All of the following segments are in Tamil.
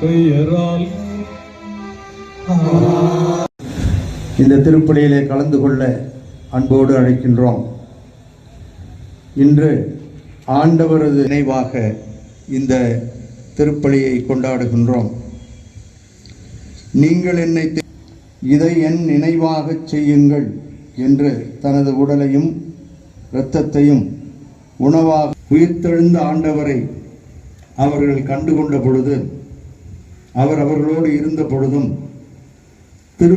பெயரால். இந்த திருப்பலியிலே கலந்து கொள்ள அன்போடு அழைக்கின்றோம். இன்று ஆண்டவரது நினைவாக இந்த திருப்பலியை கொண்டாடுகின்றோம். நீங்கள் என்னை இதை என் நினைவாகச் செய்யுங்கள் என்று தனது உடலையும் இரத்தத்தையும் உணவாக உயிர்த்தெழுந்த ஆண்டவரை அவர்கள் கண்டுகொண்ட பொழுது அவர் அவர்களோடு இருந்த பொழுதும் திரு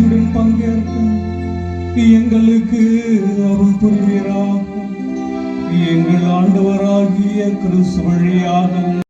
மரணங்களில் பங்கேற்க எங்களுக்கு அருள் புரிகிறார் எங்கள் ஆண்டவராகிய கிறிஸ்து வழியாக